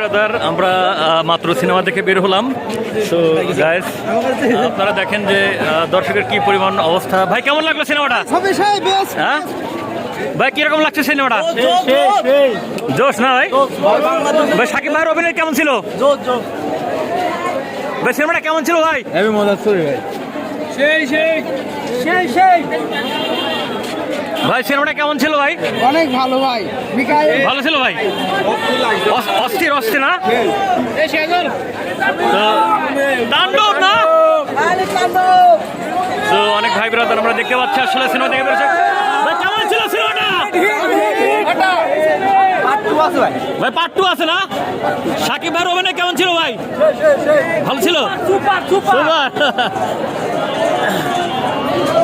আমরা মাত্র সিনেমা দেখে বের হলাম। তো গাইস আপনারা দেখেন যে আহ, দর্শকের কি পরিমাণ অবস্থা। ভাই কেমন লাগল সিনেমাটা? সবে সেই বেশ। হ্যাঁ? ভাই কীরকম লাগছে সিনেমাটা? জোশ না ভাই? ভাই সাকিব ভাইয়ের অভিনয় কেমন ছিল? ভাই সিনেমাটা কেমন ছিল ভাই? আমি মজা করি ভাই। ভাই সিনেমাটা কেমন ছিল ভাই? অনেক ভালো ভাই। ভালো ছিল ভাই? অস- অস্থির অস্থির না? তাণ্ডব না? তো অনেক ভাই ব্রাদার আমরা দেখতে পাচ্ছি আসলে সিনেমা দেখে বেরোছে ভাই কেমন ছিল সিনেমাটা? ভাই। পার্ট টু আছে না? সাকিব ভাইয়ের অভিনয় কেমন ছিল ভাই? ভালো ছিল? সুপার। সুপার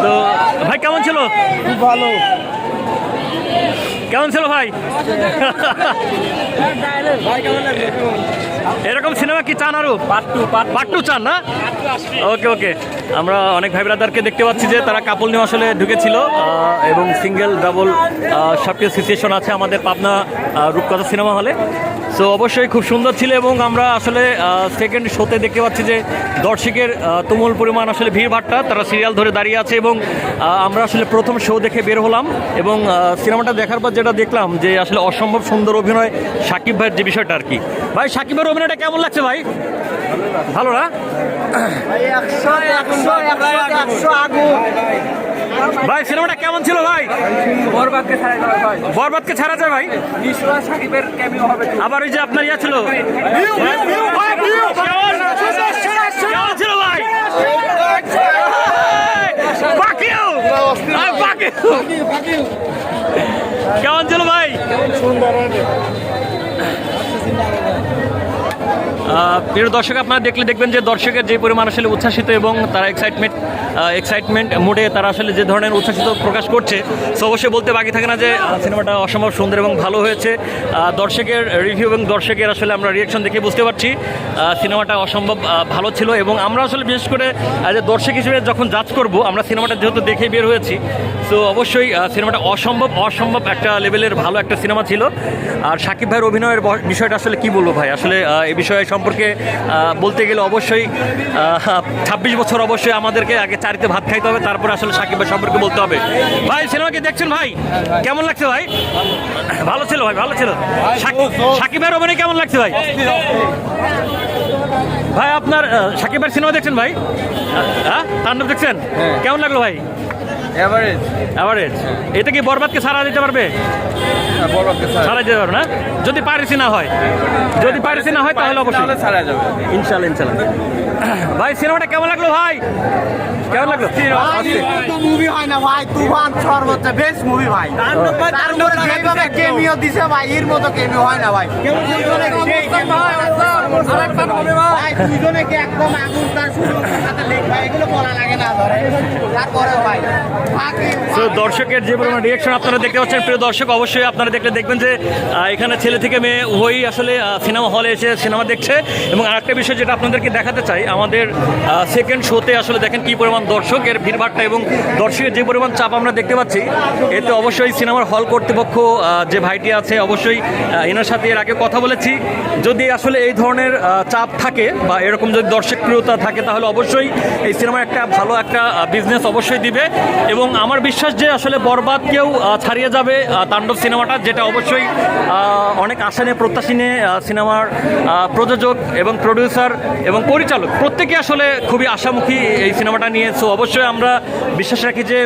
তো ভাই কেমন ছিল? খুব ভালো। কেমন ছিল ভাই? এরকম সিনেমা কি চান আরও? পার্ট টু পার্ট টু চান না? ওকে ওকে। আমরা অনেক ভাই ব্রাদারকে দেখতে পাচ্ছি যে তারা কাপল নিয়ে আসলে ঢুকেছিল এবং সিঙ্গেল ডাবল সব কিছু সিচুয়েশন আছে আমাদের পাবনা রূপকথা সিনেমা হলে। সো অবশ্যই খুব সুন্দর ছিল এবং আমরা আসলে সেকেন্ড শোতে দেখতে পাচ্ছি যে দর্শকের তুমুল পরিমাণ আসলে ভিড় ভাট্টা তারা সিরিয়াল ধরে দাঁড়িয়ে আছে এবং আমরা আসলে প্রথম শো দেখে বের হলাম এবং সিনেমাটা দেখার পর যেটা দেখলাম যে আসলে অসম্ভব সুন্দর অভিনয় সাকিব ভাইয়ের যে বিষয়টা আর কি। ভাই সাকিবের অভিনয়টা কেমন লাগছে ভাই? ভালো না? ভাই, সিনেমাটা কেমন ছিল ভাই? বরবাদকে দেওয়া বরবাদকে ছাড়া যায় ভাই? আবার ওই যে আপনার ইয়া ছিল। ভাই! কেমন ছিল ভাই? প্রিয় দর্শক, আপনারা দেখলে দেখবেন যে দর্শকের যে পরিমাণ আসলে উচ্ছ্বাসিত এবং তারা এক্সাইটমেন্ট এক্সাইটমেন্ট মোডে তারা আসলে যে ধরনের উচ্ছ্বাসিত প্রকাশ করছে সো অবশ্যই বলতে বাকি থাকে না যে সিনেমাটা অসম্ভব সুন্দর এবং ভালো হয়েছে। দর্শকের রিভিউ এবং দর্শকের আসলে আমরা রিয়েকশন দেখে বুঝতে পারছি সিনেমাটা অসম্ভব ভালো ছিল এবং আমরা আসলে বিশেষ করে যে দর্শক হিসেবে যখন জাজ করব, আমরা সিনেমাটা যেহেতু দেখে বের হয়েছি সো অবশ্যই সিনেমাটা অসম্ভব অসম্ভব একটা লেভেলের ভালো একটা সিনেমা ছিল। আর সাকিব ভাইয়ের অভিনয়ের বিষয়টা আসলে কি বলব ভাই? আসলে এই বিষয়ে সম্পর্কে বলতে গেলে অবশ্যই ছাব্বিশ বছর অবশ্যই আমাদেরকে আগে চারিতে ভাত খাইতে হবে তারপরে আসলে সাকিব ভাই সম্পর্কে বলতে হবে। ভাই সিনেমা কি দেখছেন ভাই? কেমন লাগছে ভাই? ভালো ছিল ভাই ভালো ছিল। সাকিব- সাকিব ভাইয়ের অভিনয় কেমন লাগছে ভাই? ভাই আপনার আহ, সাকিব ভাইয়ের সিনেমা দেখছেন ভাই? হ্যাঁ তাণ্ডব দেখছেন? কেমন লাগল ভাই? এভারেজ অ্যাভারেজ এটা কি বরবাদকে সারা দিতে পারবে? বরবাদকে সারা দিতে পারবে না? যদি পারিসি না হয়। যদি পারিসি না হয় তাহলে অবশ্যই। ছাড়া যাবে। ইনশাল্লাহ ইনশাল্লাহ। ভাই সিনেমাটা কেমন লাগল ভাই? কেমন লাগল? মুভি হয় না ভাই তুফান সর্বোচ্চ বেস্ট মুভি ভাই। তারপরে কেমিও দিছে ভাই এর মতো কেমিও হয় না ভাই। ভাই কি একদম আগুন তার সুযোগ সাথে লেখ ভাই এগুলো বলা লাগে না ধরে। তারপরে ভাই তো দর্শকের যে পরিমাণ রিয়েকশন আপনারা দেখতে পাচ্ছেন, প্রিয় দর্শক, অবশ্যই আপনারা দেখলে দেখবেন যে এখানে ছেলে থেকে মেয়ে উভয়ই আসলে সিনেমা হলে এসে সিনেমা দেখছে। এবং আরেকটা বিষয় যেটা আপনাদেরকে দেখাতে চাই, আমাদের সেকেন্ড শোতে আসলে দেখেন কি পরিমাণ দর্শকের ভিড়ভাট্টা এবং দর্শকের যে পরিমাণ চাপ আমরা দেখতে পাচ্ছি, এতে অবশ্যই সিনেমার হল কর্তৃপক্ষ যে ভাইটি আছে, অবশ্যই এনার সাথে এর আগে কথা বলেছি। যদি আসলে এই ধরনের চাপ থাকে বা এরকম যদি দর্শক প্রিয়তা থাকে, তাহলে অবশ্যই এই সিনেমা একটা ভালো একটা বিজনেস অবশ্যই দিবে। এবং আমার বিশ্বাস যে আসলে বরবাদকেও ছাড়িয়ে যাবে তাণ্ডব সিনেমাটা, যেটা অবশ্যই অনেক আশা প্রত্যাশী নিয়ে সিনেমার প্রযোজক এবং প্রডিউসার এবং পরিচালক, প্রত্যেকে আসলে খুবই আশামুখী এই সিনেমাটা নিয়ে। সো অবশ্যই আমরা বিশ্বাস রাখি যে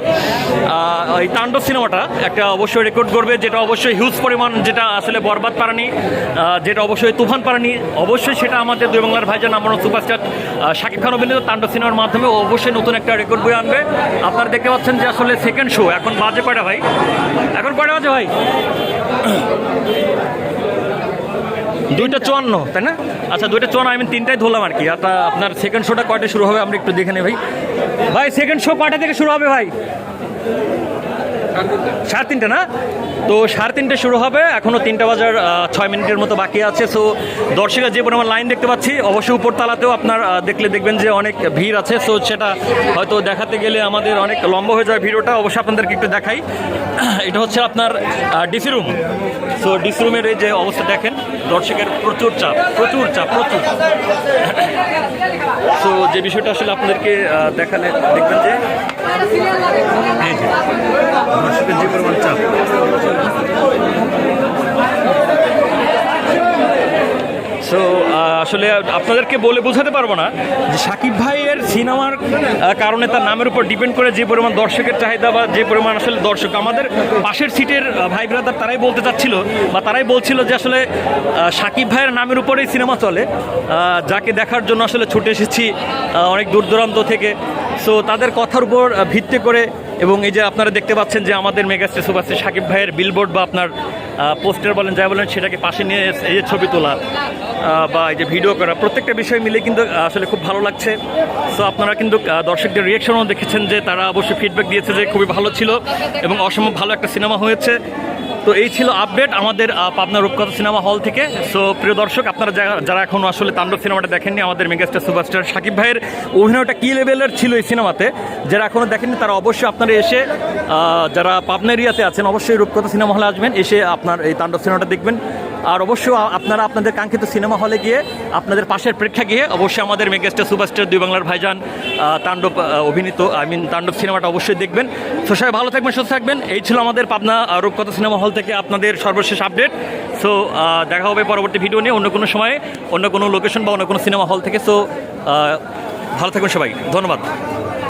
এই তাণ্ডব সিনেমাটা একটা অবশ্যই রেকর্ড করবে যেটা অবশ্যই হিউজ পরিমাণ যেটা আসলে বরবাদ পারানি যেটা অবশ্যই তুফান পারানি। অবশ্যই সেটা আমাদের দুই বাংলার ভাইজান, আমার সুপারস্টার শাকিব খান অভিনীত তাণ্ডব সিনেমার মাধ্যমে অবশ্যই নতুন একটা রেকর্ড বই আনবে। আপনারা দেখতে পাচ্ছেন যে আসলে সেকেন্ড শো এখন বাজে কয়টা ভাই? এখন কয়টা বাজে ভাই? দুইটা চুয়ান্ন, তাই না? আচ্ছা দুইটা চুয়ান্ন আমি তিনটাই ধরলাম আর কি। তা আপনার সেকেন্ড শোটা কয়টা শুরু হবে? আমরা একটু দেখে নেই ভাই। ভাই সেকেন্ড শো কয়টা থেকে শুরু হবে ভাই? সাড়ে তিনটে, না? তো সাড়ে তিনটে শুরু হবে এখনও তিনটা বাজার ছয় মিনিটের মতো বাকি আছে। সো দর্শকের যে পরিমাণ লাইন দেখতে পাচ্ছি, অবশ্যই উপরতলাতেও আপনার দেখলে দেখবেন যে অনেক ভিড় আছে। সো সেটা হয়তো দেখাতে গেলে আমাদের অনেক লম্বা হয়ে যায় ভিডিওটা, অবশ্যই আপনাদেরকে একটু দেখাই। এটা হচ্ছে আপনার ডিসি রুম সো ডিসি রুমের এই যে অবস্থা দেখেন, দর্শকের প্রচুর চাপ প্রচুর চাপ, প্রচুর। সো যে বিষয়টা আসলে আপনাদেরকে দেখালে দেখবেন যে, দর্শকের যে পরিমাণ চাপ সো আসলে আপনাদেরকে বলে বোঝাতে পারব না যে সাকিব ভাইয়ের সিনেমার কারণে তার নামের উপর ডিপেন্ড করে যে পরিমাণ দর্শকের চাহিদা বা যে পরিমাণ আসলে দর্শক, আমাদের পাশের সিটের ভাই ব্রাদার তারাই বলতে চাচ্ছিল বা তারাই বলছিল যে আসলে সাকিব ভাইয়ের নামের উপরেই সিনেমা চলে। যাকে দেখার জন্য আসলে ছুটে এসেছি অনেক দূর দূরান্ত থেকে। সো তাদের কথার উপর ভিত্তি করে এবং এই যে আপনারা দেখতে পাচ্ছেন যে আমাদের মেগাস্টার সুপারস্টার সাকিব ভাইয়ের বিলবোর্ড বা আপনার পোস্টার বলেন, যাই বলেন, সেটাকে পাশে নিয়ে এই যে ছবি তোলা বা এই যে ভিডিও করা, প্রত্যেকটা বিষয় মিলে কিন্তু আসলে খুব ভালো লাগছে। সো আপনারা কিন্তু দর্শকদের রিয়েকশনও দেখেছেন যে তারা অবশ্যই ফিডব্যাক দিয়েছে যে খুবই ভালো ছিল এবং অসম্ভব ভালো একটা সিনেমা হয়েছে। তো এই ছিল আপডেট আমাদের পাবনা রূপকথা সিনেমা হল থেকে। সো প্রিয় দর্শক, আপনারা যারা- এখন এখনও আসলে তাণ্ডব সিনেমাটা দেখেননি, আমাদের মেগাস্টার সুপারস্টার সাকিব ভাইয়ের অভিনয়টা কী লেভেলের ছিল এই সিনেমাতে, যারা এখনও দেখেননি, তারা অবশ্যই আপনারা এসে যারা পাবনা এরিয়াতে আছেন, অবশ্যই রূপকথা সিনেমা হলে আসবেন, এসে আপনার এই তাণ্ডব সিনেমাটা দেখবেন। আর অবশ্যই আপনারা আপনাদের কাঙ্ক্ষিত সিনেমা হলে গিয়ে আপনাদের পাশের প্রেক্ষা গিয়ে অবশ্যই আমাদের মেগাস্টার সুপারস্টার দুই বাংলার ভাইজান তাণ্ডব অভিনীত, আই মিন তাণ্ডব সিনেমাটা অবশ্যই দেখবেন। তো সবাই ভালো থাকবেন, সুস্থ থাকবেন। এই ছিল আমাদের পাবনা রূপকথা সিনেমা হল থেকে আপনাদের সর্বশেষ আপডেট। সো দেখা হবে পরবর্তী ভিডিও নিয়ে অন্য কোনো সময়ে, অন্য কোনো লোকেশন বা অন্য কোনো সিনেমা হল থেকে। সো ভালো থাকবেন সবাই। ধন্যবাদ।